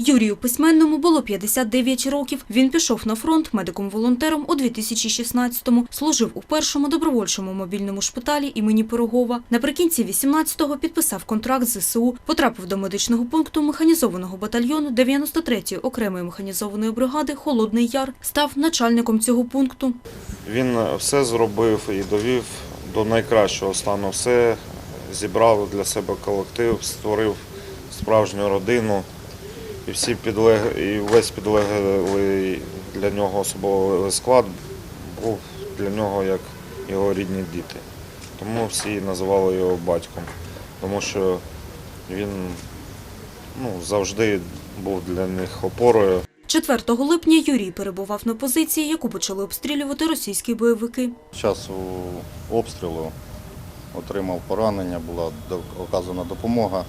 Юрію Письменному було 59 років. Він пішов на фронт медиком-волонтером у 2016-му. Служив у першому добровольчому мобільному шпиталі імені Пирогова. Наприкінці 18-го підписав контракт з ЗСУ, потрапив до медичного пункту механізованого батальйону 93-ї окремої механізованої бригади Холодний Яр. Став начальником цього пункту. Він все зробив і довів до найкращого стану. Все зібрав для себе колектив, створив справжню родину. І всі підлег... і весь підлеглий для нього особовий склад був для нього як його рідні діти. Тому всі називали його батьком, тому що він ну, завжди був для них опорою. 4 липня Юрій перебував на позиції, яку почали обстрілювати російські бойовики. Під час обстрілу отримав поранення, була оказана допомога,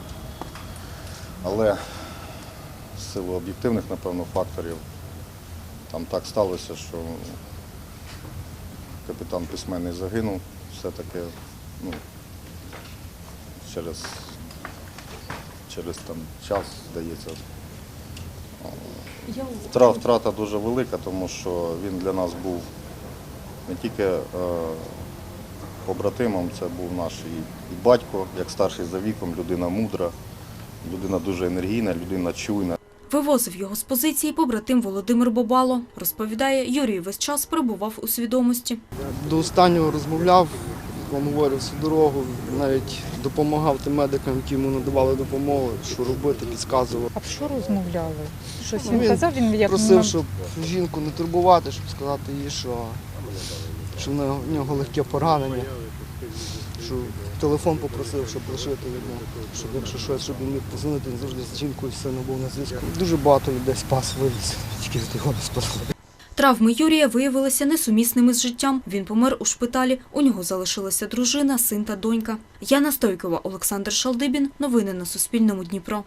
але з силу об'єктивних, напевно, факторів там так сталося, що капітан письменний загинув. Все-таки ну, через, через там, час, здається. Втра- Втрата дуже велика, тому що він для нас був не тільки е, побратимом, це був наш і, і батько, як старший за віком, людина мудра, людина дуже енергійна, людина чуйна. Вивозив його з позиції побратим Володимир Бобало. Розповідає, Юрій весь час перебував у свідомості. До останнього розмовляв, вам говорив всю дорогу, навіть допомагав тим медикам, які йому надавали допомогу, що робити, підказував. А що розмовляли? Щось Ну, він він казав, він як Просив, щоб жінку не турбувати, щоб сказати їй, що, що в в нього легке поранення. Що телефон попросив, щоб лишити йому, щоб якщо щось, щоб він міг позвонити, він завжди з жінкою сина був на зв'язку. Дуже багато людей спас, вивіз, тільки його не спасли. Травми Юрія виявилися несумісними з життям. Він помер у шпиталі. У нього залишилася дружина, син та донька. Яна Стойкова, Олександр Шалдибін. Новини на Суспільному Дніпро.